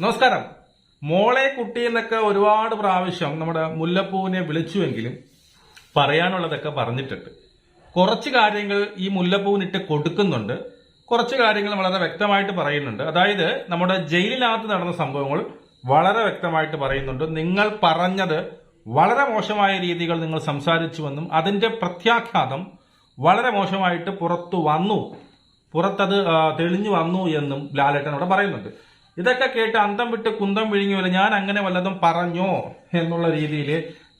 നമസ്കാരം. മോളെ കുട്ടി എന്നൊക്കെ ഒരുപാട് പ്രാവശ്യം നമ്മുടെ മുല്ലപ്പൂവിനെ വിളിച്ചുവെങ്കിലും പറയാനുള്ളതൊക്കെ പറഞ്ഞിട്ടുണ്ട്. കുറച്ച് കാര്യങ്ങൾ ഈ മുല്ലപ്പൂവിനിട്ട് കൊടുക്കുന്നുണ്ട്. കുറച്ച് കാര്യങ്ങൾ വളരെ വ്യക്തമായിട്ട് പറയുന്നുണ്ട്. അതായത് നമ്മുടെ ജയിലിനകത്ത് നടന്ന സംഭവങ്ങൾ വളരെ വ്യക്തമായിട്ട് പറയുന്നുണ്ട്. നിങ്ങൾ പറഞ്ഞത് വളരെ മോശമായ രീതികൾ നിങ്ങൾ സംസാരിച്ചുവെന്നും അതിന്റെ പ്രത്യാഘാതം വളരെ മോശമായിട്ട് പുറത്തു വന്നു. പുറത്തത് തെളിഞ്ഞു വന്നു എന്നും ലാലേട്ടൻ അവിടെ പറയുന്നുണ്ട്. ഇതൊക്കെ കേട്ട് അന്തം വിട്ട് കുന്തം വിഴുങ്ങി പോലെ ഞാൻ അങ്ങനെ വല്ലതും പറഞ്ഞോ എന്നുള്ള രീതിയിൽ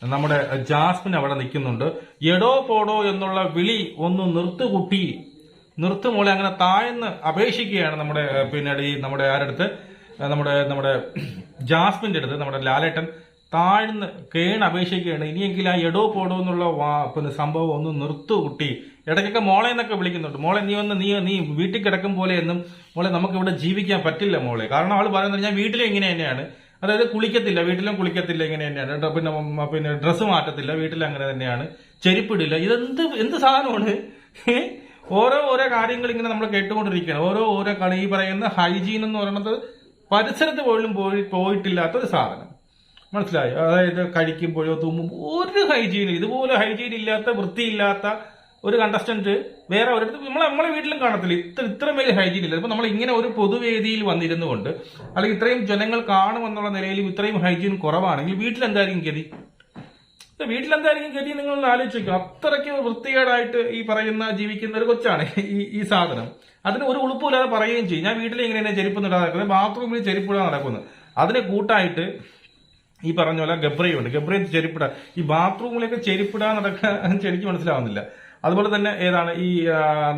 നമ്മുടെ ജാസ്മിൻ അവിടെ നിൽക്കുന്നുണ്ട്. എടോ പോടോ എന്നുള്ള വിളി ഒന്ന് നിർത്തുകുട്ടി. നിർത്തു മോളെ അങ്ങനെ താഴ്ന്ന് അപേക്ഷിക്കുകയാണ് നമ്മുടെ പിന്നീട് ഈ നമ്മുടെ ആരടുത്ത്? അടുത്ത് നമ്മുടെ നമ്മുടെ ജാസ്മിന്റെ അടുത്ത് നമ്മുടെ ലാലേട്ടൻ. താഴ്ന്ന് കേണപേക്ഷിക്കുകയാണ് ഇനിയെങ്കിലും ആ എടോ പോടോ എന്നുള്ള വാ- പിന്നെ സംഭവം ഒന്ന് നിർത്തു കുട്ടി. ഇടയ്ക്കൊക്കെ മോളെ എന്നൊക്കെ വിളിക്കുന്നുണ്ട്. മോളെ നീ ഒന്ന് നീ നീ വീട്ടിൽ കിടക്കും പോലെ എന്നും മോളെ നമുക്ക് ഇവിടെ ജീവിക്കാൻ പറ്റില്ല മോളെ. കാരണം അവൾ പറയുന്നത് ഞാൻ വീട്ടിലും ഇങ്ങനെ തന്നെയാണ്. അതായത് കുളിക്കത്തില്ല വീട്ടിലും കുളിക്കത്തില്ല ഇങ്ങനെ തന്നെയാണ്. പിന്നെ പിന്നെ ഡ്രസ്സ് മാറ്റത്തില്ല വീട്ടിൽ അങ്ങനെ തന്നെയാണ്. ചെരുപ്പിടില്ല. ഇതെന്ത് എന്ത് സാധനമാണ്? ഓരോ ഓരോ കാര്യങ്ങൾ ഇങ്ങനെ നമ്മൾ കേട്ടുകൊണ്ടിരിക്കുകയാണ്. ഓരോ ഓരോ കളി. ഈ പറയുന്ന ഹൈജീൻ എന്ന് പറയുന്നത് പരിസരത്ത് പോലും പോയി പോയിട്ടില്ലാത്ത ഒരു സാധനം. മനസ്സിലായോ? അതായത് കഴിക്കുമ്പോഴോ തുമ്മുമ്പോൾ ഒരു ഹൈജീൻ ഇതുപോലെ ഹൈജീൻ ഇല്ലാത്ത വൃത്തിയില്ലാത്ത ഒരു കണ്ടസ്റ്റന്റ് വേറെ ഒരിടത്ത് നമ്മളെ നമ്മളെ വീട്ടിലും കാണത്തില്ല. ഇത്ര ഇത്രയും വലിയ ഹൈജീൻ ഇല്ല. ഇപ്പൊ നമ്മൾ ഇങ്ങനെ ഒരു പൊതുവേദിയിൽ വന്നിരുന്നു കൊണ്ട് അല്ലെങ്കിൽ ഇത്രയും ജനങ്ങൾ കാണുമെന്നുള്ള നിലയിലും ഇത്രയും ഹൈജീൻ കുറവാണെങ്കിൽ വീട്ടിൽ എന്തായിരിക്കും ഗതി വീട്ടിലെന്തായിരിക്കും ഗതി നിങ്ങൾ ആലോചിക്കും അത്രയ്ക്ക് വൃത്തികേടായിട്ട് ഈ പറയുന്ന ജീവിക്കുന്ന ഒരു കൊച്ചാണ് ഈ ഈ സാധനം. അതിന് ഒരു ഉളുപ്പില്ലാതെ പറയുകയും ചെയ്യും. ഞാൻ വീട്ടിൽ ഇങ്ങനെ ചെരുപ്പ് നടക്കുന്നത്. ബാത്റൂമിൽ ചെരുപ്പിടാൻ നടക്കുന്നത്. അതിന് കൂട്ടായിട്ട് ഈ പറഞ്ഞ പോലെ ഗബ്രയുണ്ട്. ഗബ്രയും ചെരുപ്പിട. ഈ ബാത്റൂമിലേക്ക് ചെരുപ്പിടാൻ നടക്കാൻ എനിക്ക് മനസ്സിലാവുന്നില്ല. അതുപോലെ തന്നെ ഏതാണ് ഈ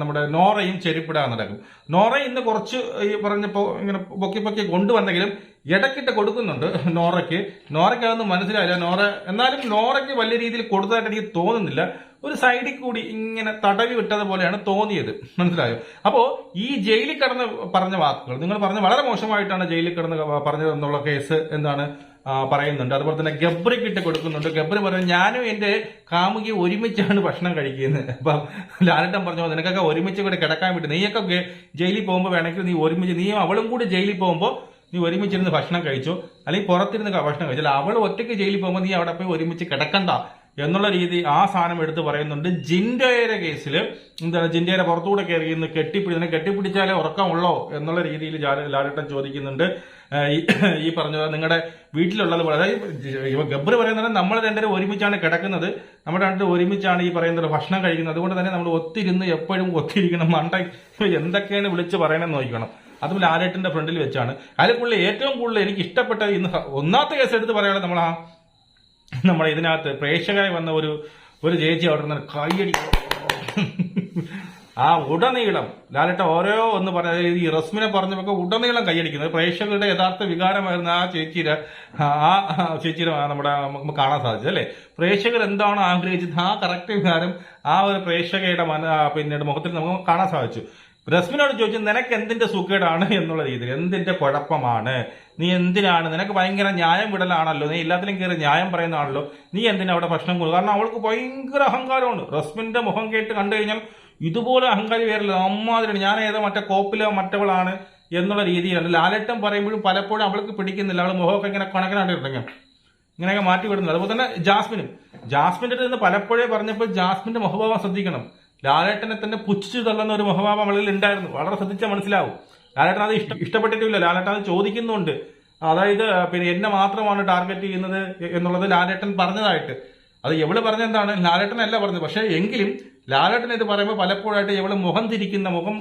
നമ്മുടെ നോറയും ചെരുപ്പിടാൻ നടക്കും. നോറ ഇന്ന് കുറച്ച് ഈ പറഞ്ഞപ്പോ ഇങ്ങനെ പൊക്കി പൊക്കി കൊണ്ടുവന്നെങ്കിലും ഇടക്കിട്ട് കൊടുക്കുന്നുണ്ട് നോറയ്ക്ക്. നോറയ്ക്ക് അതൊന്നും മനസ്സിലായില്ല. നോറ എന്നാലും നോറയ്ക്ക് വലിയ രീതിയിൽ കൊടുത്തതായിട്ട് എനിക്ക് തോന്നുന്നില്ല. ഒരു സൈഡിൽ കൂടി ഇങ്ങനെ തടവി വിട്ടത് പോലെയാണ് തോന്നിയത്. മനസ്സിലായോ? അപ്പോ ഈ ജയിലിൽ കിടന്ന് പറഞ്ഞ വാക്കുകൾ നിങ്ങൾ പറഞ്ഞ വളരെ മോശമായിട്ടാണ് ജയിലിൽ കിടന്ന് പറഞ്ഞതെന്നുള്ള കേസ് എന്താണ്? പറയുന്നുണ്ട്. അതുപോലെ തന്നെ ഗബ്രിക്ക് ഇട്ട് കൊടുക്കുന്നുണ്ട്. ഗബ്രി പറഞ്ഞു ഞാനും എന്റെ കാമുകി ഒരുമിച്ചാണ് ഭക്ഷണം കഴിക്കുന്നത്. അപ്പം ലാലട്ടൻ പറഞ്ഞു നിനക്കൊക്കെ ഒരുമിച്ച് കൂടെ കിടക്കാൻ വേണ്ടി നീയൊക്കെ ജയിലിൽ പോകുമ്പോൾ വേണമെങ്കിൽ നീ ഒരുമിച്ച് നീയും അവളും കൂടി ജയിലിൽ പോകുമ്പോൾ നീ ഒരുമിച്ചിരുന്ന് ഭക്ഷണം കഴിച്ചോ? അല്ലെങ്കിൽ പുറത്തിരുന്ന് ഭക്ഷണം കഴിച്ചു? അല്ല അവൾ ഒറ്റയ്ക്ക് ജയിലിൽ പോകുമ്പോൾ നീ അവിടെ പോയി ഒരുമിച്ച് കിടക്കണ്ട. എന്നുള്ള രീതി ആ സാധനം എടുത്ത് പറയുന്നുണ്ട്. ജിൻഡോയുടെ കേസിൽ എന്താണ് ജിൻഡോയുടെ പുറത്തുകൂടെ കയറി ഇന്ന് കെട്ടിപ്പിടി കെട്ടിപ്പിടിച്ചാലേ ഉറക്കമുള്ളോ എന്നുള്ള രീതിയിൽ ലാലട്ടൻ ചോദിക്കുന്നുണ്ട്. ഈ- പറഞ്ഞ നിങ്ങളുടെ വീട്ടിലുള്ളത് പോലെ. അതായത് ഗബ്ബർ പറയുന്നത് നമ്മൾ രണ്ടുപേരും ഒരുമിച്ചാണ് കിടക്കുന്നത്. നമ്മൾ രണ്ടുപേരും ഒരുമിച്ചാണ് ഈ പറയുന്നത് ഭക്ഷണം കഴിക്കുന്നത്. അതുകൊണ്ട് തന്നെ നമ്മൾ ഒത്തിരുന്ന് എപ്പോഴും ഒത്തിരിക്കണം മണ്ട എന്തൊക്കെയാണ് വിളിച്ച് പറയണമെന്ന് നോക്കിക്കണം അതും ലാലേട്ടിന്റെ ഫ്രണ്ടിൽ വെച്ചാണ്. അതിൽ കൂടുതൽ ഏറ്റവും കൂടുതൽ എനിക്ക് ഇഷ്ടപ്പെട്ട ഇന്ന് ഒന്നാമത്തെ കേസ് എടുത്ത് പറയാനുള്ളത് നമ്മൾ ആ നമ്മുടെ ഇതിനകത്ത് പ്രേക്ഷകരായി വന്ന ഒരു ഒരു ചേച്ചി അവിടെ നിന്ന് കൈയടി ആ ഉടനീളം ലാലേട്ട ഓരോ എന്ന് പറഞ്ഞ ഈ റസ്മിനെ പറഞ്ഞപ്പോൾ ഉടനീളം കൈയടിക്കുന്നത് പ്രേക്ഷകരുടെ യഥാർത്ഥ വികാരമായിരുന്ന ആ ചേച്ചിയുടെ ആ ചേച്ചിയുടെ നമ്മുടെ നമുക്ക് കാണാൻ സാധിച്ചത് അല്ലേ? പ്രേക്ഷകർ എന്താണ് ആഗ്രഹിച്ചത്? ആ കറക്റ്റ് വികാരം ആ ഒരു പ്രേക്ഷകയുടെ മന പിന്നീട് മുഖത്തിൽ നമുക്ക് കാണാൻ സാധിച്ചു. റസ്മിനോട് ചോദിച്ചു നിനക്ക് എന്തിന്റെ സുഖേടാണ്? എന്നുള്ള രീതിയിൽ. എന്തിന്റെ കുഴപ്പമാണ്? നീ എന്തിനാണ്? നിനക്ക് ഭയങ്കര ന്യായം വിടലാണല്ലോ. നീ എല്ലാത്തിലും കയറി ന്യായം പറയുന്നതാണല്ലോ. നീ എന്തിനാ അവിടെ ഭക്ഷണം കൊടുക്കും കാരണം അവൾക്ക് ഭയങ്കര അഹങ്കാരമുണ്ട്. റസ്മിന്റെ മുഖം കേട്ട് കണ്ടു കഴിഞ്ഞാൽ ഇതുപോലെ അഹങ്കാരി വേറില്ല അമ്മാതിരി ഞാൻ ഏതോ മറ്റേ കോപ്പിലോ മറ്റവളാണ് എന്നുള്ള രീതിയിലാണ്. ലാലേട്ടം പറയുമ്പോഴും പലപ്പോഴും അവൾക്ക് പിടിക്കുന്നില്ല. അവൾ മുഖമൊക്കെ ഇങ്ങനെ കണക്കിനായിട്ട് ഇറങ്ങും ഇങ്ങനെയൊക്കെ മാറ്റി വിടുന്നത്. അതുപോലെ തന്നെ ജാസ്മിനും. ജാസ്മിന്റെ അടുത്ത് നിന്ന് പലപ്പോഴേ പറഞ്ഞപ്പോൾ ജാസ്മിന്റെ മുഖഭാവം ശ്രദ്ധിക്കണം. ലാലേട്ടനെ തന്നെ പുച്ഛിച്ചു തള്ളുന്ന ഒരു മുഖഭാവം അവളിൽ ഉണ്ടായിരുന്നു. വളരെ ശ്രദ്ധിച്ചാൽ മനസ്സിലാവും. ലാലേട്ടൻ അത് ഇഷ്ട ഇഷ്ടപ്പെട്ടിട്ടില്ല. ലാലേട്ടൻ അത് ചോദിക്കുന്നുണ്ട്. അതായത് പിന്നെ എന്നെ മാത്രമാണ് ടാർഗറ്റ് ചെയ്യുന്നത് എന്നുള്ളത് ലാലേട്ടൻ പറഞ്ഞതായിട്ട്. അത് എവിടെ പറഞ്ഞെന്താണ് ലാലേട്ടനല്ല പറഞ്ഞത്. പക്ഷേ എങ്കിലും ലാലേട്ടൻ ഇത് പറയുമ്പോൾ പലപ്പോഴായിട്ട് ഇവൾ മുഖം തിരിക്കുന്ന മുഖം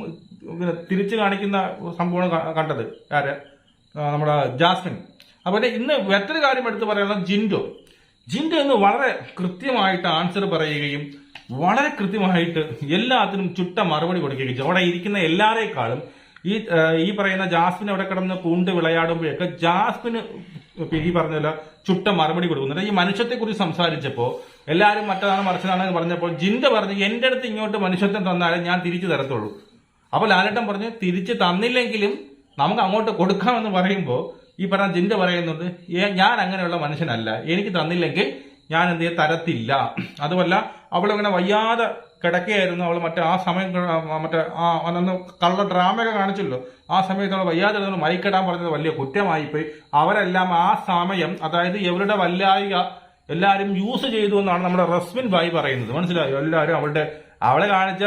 തിരിച്ചു കാണിക്കുന്ന സംഭവമാണ് കണ്ടത്. ആര്? നമ്മുടെ ജാസ്മിൻ. അപ്പോൾ ഇന്ന് മറ്റൊരു കാര്യം എടുത്ത് പറയാനുള്ള ജിൻഡോ. ജിൻഡോ എന്ന് വളരെ കൃത്യമായിട്ട് ആൻസർ പറയുകയും വളരെ കൃത്യമായിട്ട് എല്ലാത്തിനും ചുട്ട മറുപടി കൊടുക്കുകയും അവിടെ ഇരിക്കുന്ന എല്ലാവരെക്കാളും ഈ ഈ പറയുന്ന ജാസ്മിൻ അവിടെ കിടന്ന് പൂണ്ട് വിളയാടുമ്പോഴൊക്കെ ജാസ്മിന് ഈ പറഞ്ഞല്ല ചുട്ട മറുപടി കൊടുക്കുന്നുണ്ട് ഈ മനുഷ്യത്തെ കുറിച്ച് സംസാരിച്ചപ്പോ എല്ലാവരും മറ്റതാണ് മറിച്ചതാണെന്ന് പറഞ്ഞപ്പോൾ ജിന്ത പറഞ്ഞു എന്റെ അടുത്ത് ഇങ്ങോട്ട് മനുഷ്യത്വം തന്നാലേ ഞാൻ തിരിച്ചു തരത്തുള്ളൂ. അപ്പോൾ ലാലേട്ടൻ പറഞ്ഞു തിരിച്ചു തന്നില്ലെങ്കിലും നമുക്ക് അങ്ങോട്ട് കൊടുക്കാമെന്ന് പറയുമ്പോൾ ഈ പറഞ്ഞ ജിന്ത പറയുന്നുണ്ട് "ഏ, ഞാൻ അങ്ങനെയുള്ള മനുഷ്യനല്ല. എനിക്ക് തന്നില്ലെങ്കിൽ ഞാൻ എന്ത് തരത്തില്ല. അതുമല്ല അവളിങ്ങനെ വയ്യാതെ കിടക്കുകയായിരുന്നു. അവൾ മറ്റേ ആ സമയം മറ്റേ ആ അന്ന് കള്ള ഡ്രാമയൊക്കെ കാണിച്ചല്ലോ. ആ സമയത്ത് അവൾ വയ്യാതെ മൈക്കിടാൻ പറഞ്ഞത് വലിയ കുറ്റമായിപ്പോയി. അവരെല്ലാം ആ സമയം അതായത് ഇവരുടെ വല്ലായിക എല്ലാവരും യൂസ് ചെയ്തു എന്നാണ് നമ്മുടെ റസ്മിൻ ബായി പറയുന്നത്. മനസ്സിലായോ? എല്ലാവരും അവളുടെ അവളെ കാണിച്ച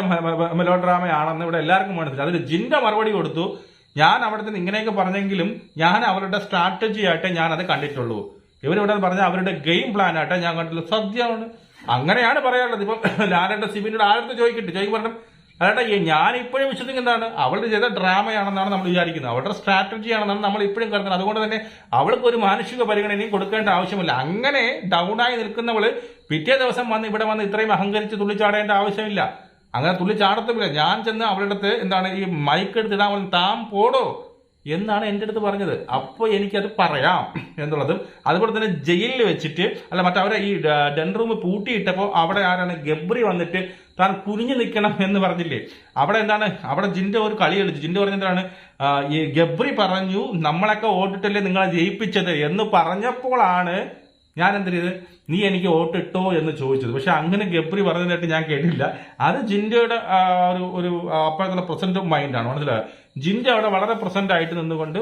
മെലോ ഡ്രാമയാണെന്ന് ഇവിടെ എല്ലാവർക്കും മനസ്സിലായി. അതിൽ ജിന്റെ മറുപടി കൊടുത്തു. ഞാൻ അവിടുത്തെ ഇങ്ങനെയൊക്കെ പറഞ്ഞെങ്കിലും ഞാൻ അവരുടെ സ്ട്രാറ്റജി ആയിട്ട് ഞാൻ അത് കണ്ടിട്ടുള്ളൂ. ഇവരിവിടെ പറഞ്ഞ അവരുടെ ഗെയിം പ്ലാൻ ആട്ടെ ഞാൻ കണ്ടില്ല സത്യമാണ് അങ്ങനെയാണ് പറയാനുള്ളത്. ഇപ്പം ലാലേട്ട സിബിനോട് ആരുടെ ചോദിക്കട്ടെ. ചോദിക്കും പറഞ്ഞു അല്ലാട്ടാ ഞാൻ ഇപ്പോഴും വിശ്വസിക്കുന്നതാണ് അവളുടെ ചെയ്ത ഡ്രാമയാണെന്നാണ് നമ്മൾ വിചാരിക്കുന്നത്. അവളുടെ സ്ട്രാറ്റജിയാണെന്നാണ് നമ്മൾ ഇപ്പോഴും കരുതുന്നത്. അതുകൊണ്ട് തന്നെ അവൾക്ക് ഒരു മാനുഷിക പരിഗണനയും കൊടുക്കേണ്ട ആവശ്യമില്ല. അങ്ങനെ ഡൗണായി നിൽക്കുന്നവൾ പിറ്റേ ദിവസം വന്ന് ഇവിടെ വന്ന് ഇത്രയും അഹങ്കരിച്ച് തുള്ളിച്ചാടേണ്ട ആവശ്യമില്ല. അങ്ങനെ തുള്ളിച്ചാടത്തുമില്ല. ഞാൻ ചെന്ന് അവളുടെ അടുത്ത് എന്താണ് ഈ മൈക്ക് എടുത്തിടാൻ താൻ പോടോ? എന്നാണ് എന്റെ അടുത്ത് പറഞ്ഞത്. അപ്പോൾ എനിക്കത് പറയാം എന്നുള്ളതും അതുപോലെ തന്നെ ജയിലിൽ വെച്ചിട്ട് അല്ല മറ്റവരെ ഈ ഡെൻ റൂം പൂട്ടിയിട്ടപ്പോൾ അവിടെ ആരാണ് ഗബ്രി വന്നിട്ട് താൻ കുനിഞ്ഞു നിൽക്കണം എന്ന് പറഞ്ഞില്ലേ? അവിടെ എന്താണ് അവിടെ ജിന്റെ ഒരു കളി കളിച്ചു. ജിന്റെ പറഞ്ഞെന്താണ് ഈ ഗബ്രി പറഞ്ഞു നമ്മളൊക്കെ ഓട്ടിട്ടല്ലേ നിങ്ങളെ ജയിപ്പിച്ചത്? എന്ന് പറഞ്ഞപ്പോഴാണ് ഞാൻ എന്ത് ചെയ്ത് നീ എനിക്ക് വോട്ടിട്ടോ എന്ന് ചോദിച്ചത്. പക്ഷെ അങ്ങനെ ഗബ്രി പറഞ്ഞതായിട്ട് ഞാൻ കേട്ടില്ല. അത് ജിൻഡയുടെ ഒരു ഒരു അപ്പോഴത്തെ പ്രസന്റ് മൈൻഡാണ്. മനസ്സിലായത് ജിൻഡ അവിടെ വളരെ പ്രസന്റ് ആയിട്ട് നിന്നുകൊണ്ട്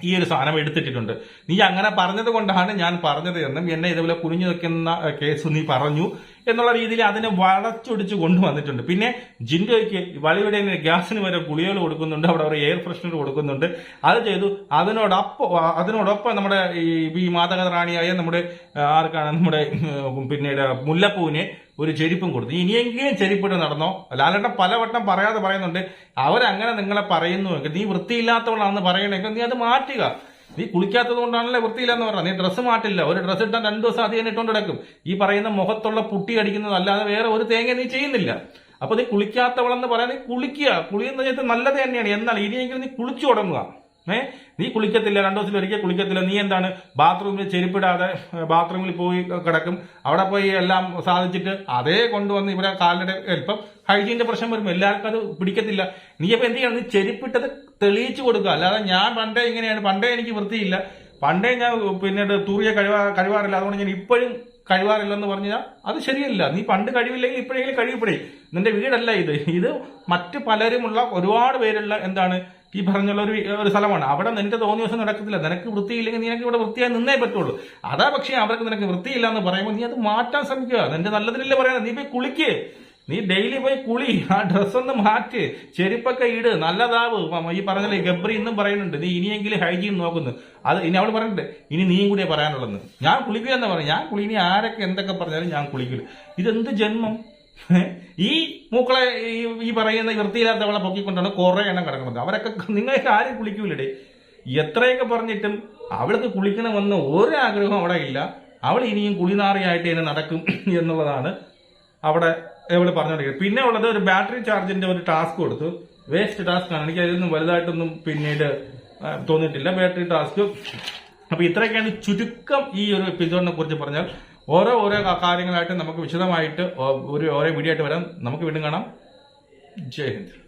ഈ ഒരു സാധനം എടുത്തിട്ടിട്ടുണ്ട്. നീ അങ്ങനെ പറഞ്ഞത് കൊണ്ടാണ് ഞാൻ പറഞ്ഞത് എന്നും എന്നെ ഇതുപോലെ കുനിഞ്ഞു നിൽക്കുന്ന കേസ് നീ പറഞ്ഞു. എന്നുള്ള രീതിയിൽ അതിനെ വളച്ചൊടിച്ച് കൊണ്ടുവന്നിട്ടുണ്ട്. പിന്നെ ജിൻഡോയ്ക്ക് വളിയുടെ ഗ്യാസിന് വരെ ഗുളികകൾ കൊടുക്കുന്നുണ്ട് അവിടെ ഒരു എയർ ഫ്രഷ്നർ കൊടുക്കുന്നുണ്ട്. അത് ചെയ്തു. അതിനോടൊപ്പം അതിനോടൊപ്പം നമ്മുടെ ഈ മാതക റാണിയായ നമ്മുടെ ആർക്കാണ് നമ്മുടെ പിന്നീട് മുല്ലപ്പൂവിനെ ഒരു ചെരുപ്പും കൊടുത്തു. ഇനിയെങ്കിലും ചെരുപ്പിട്ട് നടന്നോ? ലാലേട്ടൻ പലവട്ടം പറയാതെ പറയുന്നുണ്ട് അവരങ്ങനെ നിങ്ങളെ പറയുന്നു നീ വൃത്തിയില്ലാത്തവളാണെന്ന് പറയണമെങ്കിൽ നീ അത് മാറ്റുക. നീ കുളിക്കാത്തത് കൊണ്ടാണല്ലേ വൃത്തിയില്ലെന്ന് പറഞ്ഞത്? നീ ഡ്രസ്സ് മാറ്റില്ല. ഒരു ഡ്രസ്സ് ഇട്ടാൽ രണ്ടു ദിവസം അധികം ഇട്ടുകൊണ്ട് കിടക്കും. ഈ പറയുന്ന മുഖത്തുള്ള പുട്ടി അടിക്കുന്നത് അല്ലാതെ വേറെ ഒരു തേങ്ങ നീ ചെയ്യുന്നില്ല. അപ്പൊ നീ കുളിക്കാത്തവളെന്ന് പറയാൻ നീ കുളിക്കുക. കുളിയെന്ന് വെച്ചാൽ നല്ലത് തന്നെയാണ്. എന്നാൽ ഇനിയെങ്കിലും നീ കുളിച്ചു തുടങ്ങുക. ഏ? നീ കുളിക്കത്തില്ല. രണ്ടു ദിവസത്തിൽ ഒരിക്കൽ കുളിക്കത്തില്ല. നീ എന്താണ്? ബാത്റൂമിൽ ചെരുപ്പിടാതെ ബാത്റൂമിൽ പോയി കിടക്കും. അവിടെ പോയി എല്ലാം സാധിച്ചിട്ട് അതേ കൊണ്ടുവന്ന് ഇവിടെ കാലിന്റെ ഇപ്പം ഹൈജീന്റെ പ്രശ്നം വരും എല്ലാവർക്കും അത് പിടിക്കത്തില്ല. നീ അപ്പം എന്ത് ചെയ്യണം? നീ ചെരുപ്പിട്ടത് തെളിയിച്ചു കൊടുക്കുക. അല്ലാതെ ഞാൻ പണ്ടേ ഇങ്ങനെയാണ്. പണ്ടേ എനിക്ക് വൃത്തിയില്ല. പണ്ടേ ഞാൻ പിന്നീട് തൂറിയ കഴിവാ കഴിവാറില്ല. അതുകൊണ്ട് ഞാൻ ഇപ്പോഴും കഴിവാറില്ലെന്ന് പറഞ്ഞാൽ അത് ശരിയല്ല. നീ പണ്ട് കഴിവില്ലെങ്കിൽ ഇപ്പോഴെങ്കിലും കഴിയപ്പെടേ. നിന്റെ വീടല്ല ഇത്. ഇത് മറ്റ് പലരുമുള്ള ഒരുപാട് പേരുള്ള എന്താണ് ഈ പറഞ്ഞുള്ള ഒരു ഒരു സ്ഥലമാണ്. അവിടെ നിന്റെ തോന്നിയ ദിവസം നടക്കത്തില്ല. നിനക്ക് വൃത്തിയില്ലെങ്കിൽ നിനക്ക് ഇവിടെ വൃത്തിയായി നിന്നേ പറ്റുള്ളൂ. അതാ പക്ഷേ അവർക്ക് നിനക്ക് വൃത്തിയില്ല എന്ന് പറയുമ്പോൾ നീ അത് മാറ്റാൻ ശ്രമിക്കുക. നിന്റെ നല്ലതിനല്ലേ പറയുന്നത്. നീ പോയി കുളിക്ക്. നീ ഡെയിലി പോയി കുളി ആ ഡ്രസ്സൊന്ന് മാറ്റ് ചെരുപ്പൊക്കെ ഇട് നല്ലതാവ്. ഈ പറഞ്ഞല്ലേ ഗബ്രി ഇന്നും പറയുന്നുണ്ട് നീ ഇനിയെങ്കിലും ഹൈജീൻ നോക്കുന്നു. അത് ഇനി അവൾ പറഞ്ഞിട്ട് ഇനി നീയും കൂടിയേ പറയാനുള്ളത് ഞാൻ കുളിക്കുക എന്ന് പറഞ്ഞു. ഞാൻ കുളി ഇനി ആരൊക്കെ എന്തൊക്കെ പറഞ്ഞാലും ഞാൻ കുളിക്കില്ല. ഇതെന്ത് ജന്മം? ഈ മൂക്കളെ ഈ പറയുന്ന വൃത്തിയില്ലാത്ത വൃത്തിയില്ലാത്തവളെ പൊക്കിക്കൊണ്ടാണ് കുറെ എണ്ണം കിടക്കുന്നത്. അവരൊക്കെ നിങ്ങൾക്ക് ആരും കുളിക്കൂലേ എത്രയൊക്കെ പറഞ്ഞിട്ടും അവൾക്ക് കുളിക്കണമെന്ന് ഒരു ആഗ്രഹവും അവിടെ ഇല്ല. അവൾ ഇനിയും കുളിനാറിയായിട്ട് ഇനി നടക്കും എന്നുള്ളതാണ് അവിടെ ഇവിടെ പറഞ്ഞുകൊണ്ടിരിക്കുന്നത് പിന്നെ ഉള്ളത് ഒരു ബാറ്ററി ചാർജിന്റെ ഒരു ടാസ്ക് കൊടുത്തു. വേസ്റ്റ് ടാസ്ക് ആണ്. എനിക്ക് അതിലൊന്നും വലുതായിട്ടൊന്നും പിന്നീട് തോന്നിയിട്ടില്ല. ബാറ്ററി ടാസ്ക് അപ്പൊ ഇത്രയൊക്കെയാണ് ചുരുക്കം ഈ ഒരു എപ്പിസോഡിനെ കുറിച്ച് പറഞ്ഞാൽ. ഓരോ ഓരോ കാര്യങ്ങളായിട്ട് നമുക്ക് വിശദമായിട്ട് ഒരു ഓരോ വീഡിയോ ആയിട്ട് വരാം. നമുക്ക് വീണ്ടും കാണാം. ജയ് ഹിന്ദ്.